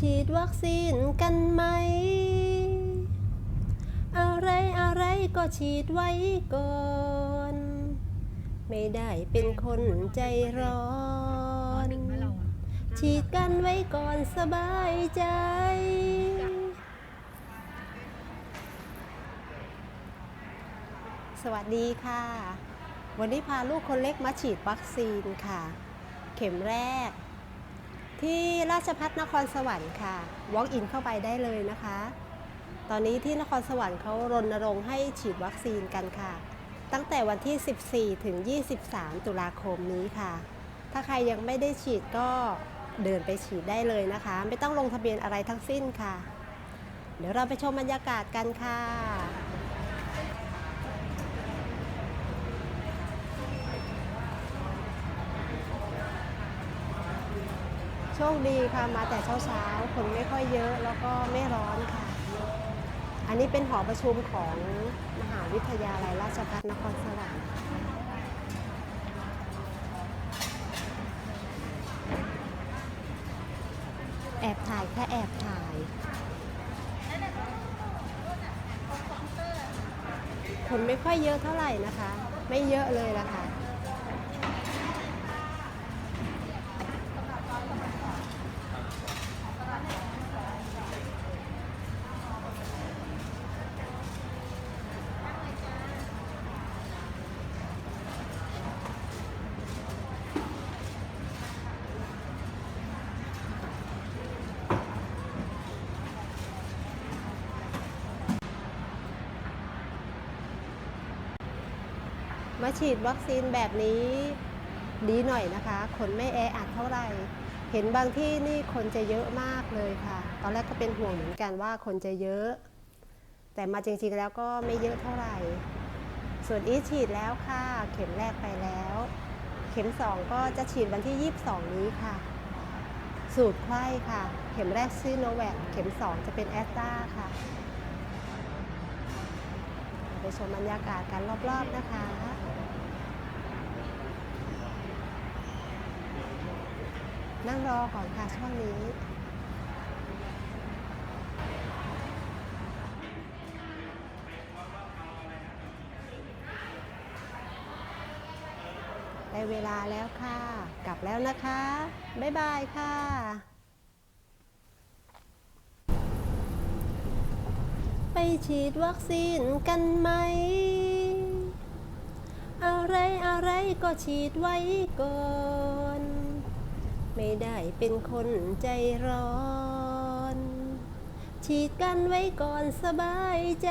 ฉีดวัคซีนกันไหม อะไรอะไรก็ฉีดไว้ก่อน ไม่ได้เป็นคนใจร้อน ฉีดกันไว้ก่อนสบายใจ สวัสดีค่ะ วันนี้พาลูกคนเล็กมาฉีดวัคซีนค่ะ เข็มแรก ที่ราชพัฒนครสวรรค์ค่ะ walk in เข้าไปได้เลยนะคะ ตอนนี้ที่นครสวรรค์เขารณรงค์ให้ฉีดวัคซีนกันค่ะ ตั้งแต่วันที่ 14 ถึง 23 ตุลาคมนี้ค่ะ ถ้าใครยังไม่ได้ฉีดก็เดินไปฉีดได้เลยนะคะ ไม่ต้องลงทะเบียนอะไรทั้งสิ้นค่ะ เดี๋ยวเราไปชมบรรยากาศกันค่ะ ชคดีค่ะมาแต่เช้าๆคนไม่ค่อยเยอะแล้วก็ไม่ร้อนค่ะ อันนี้เป็นหอประชุมของมหาวิทยาลัยราชภัฏนครสวรรค์แอบถ่ายแค่แอบถ่ายคนไม่ค่อยเยอะเท่าไหร่นะคะ ไม่เยอะเลยละค่ะ มาฉีดวัคซีนแบบนี้ดีหน่อยนะคะ คนไม่แออัดเท่าไหร่ เห็นบางที่นี่คนจะเยอะมากเลยค่ะ ตอนแรกก็เป็นห่วงเหมือนกันว่าคนจะเยอะ แต่มาจริงๆแล้วก็ไม่เยอะเท่าไหร่ ส่วนอีฉีดแล้วค่ะ เข็มแรกไปแล้ว เข็ม 2 ก็จะฉีดวันที่ 22 นี้ค่ะ สูตรไข้ค่ะ เข็มแรกซีโนแวคเข็ม 2 จะเป็นแอสตราค่ะ ไปชมบรรยากาศกันรอบๆนะคะ นั่งรอก่อนค่ะช่วงนี้ ได้เวลาแล้วค่ะ กลับแล้วนะคะ บ๊ายบายค่ะไปฉีดวัคซีนกันไหม อะไรอะไรก็ฉีดไว้ก่อน ไม่ได้เป็นคนใจร้อน ฉีดกันไว้ก่อนสบายใจ